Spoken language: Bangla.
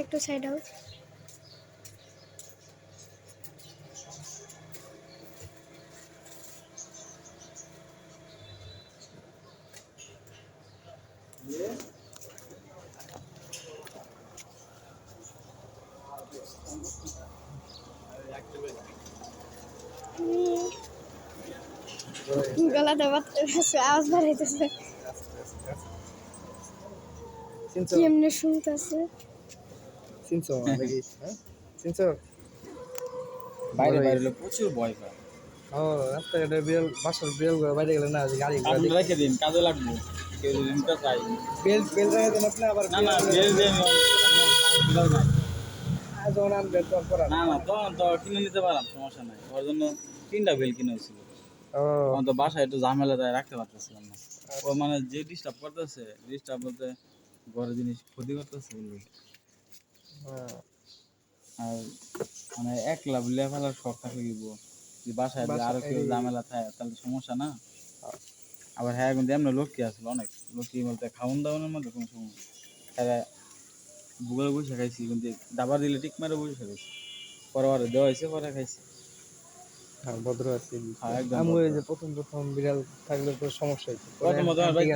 একটু সাইড আউট গলাতে আওয়াজ বাড়াইতেছে। চিনছো কি এমনি শুনতেছে চিনছো নাকি হ্যাঁ? চিনছো বাইরে বাইরে লোক প্রচুর ভয় পায়। ও রাস্তাঘাটে বিড়াল বাসার বিড়াল বাইরে গেলে না গাড়ি আপনি রেখে দিন কাজে লাগবে কেউ যদি চাই বেল বেল জায়গা দেন আপনি আবার না না বেল দিয়ে আমি যখন আনবেন তখন করান না না তখন তো কিনে নিতে পারলাম সমস্যা নাই। ওর জন্য তিনটা বেল কিনে হয়েছিল। তখন তো বাসায় একটু ঝামেলা তাই রাখতে পারতেছিলাম না। ও মানে যে ডিস্টার্ব করতেছে ডিস্টার্ব বলতে ঘরের জিনিস ক্ষতি করতেছে হ্যাঁ। আর মানে একলা শখ থাকে যে বাসায় আরও কেউ ঝামেলা থাকে তাহলে সমস্যা না? আবার হ্যাঁ কিন্তু এমনি লক্ষ্মী আসলো অনেক? লক্ষ্মী বলতে খাওয়ান দাওয়ানোর মধ্যে কোনো সময়? হ্যাঁ ভূগোলে বসে খাইছি কিন্তু দাবার দিলে টিক মারে বসে খাইছি। পরে পরে দেওয়া হয়েছে পরে খাইছি। হ্যাঁ ভদ্র আছি। আমি ওই যে প্রথম প্রথম বিড়াল থাকলে তো সমস্যা হয়েছে ঠিক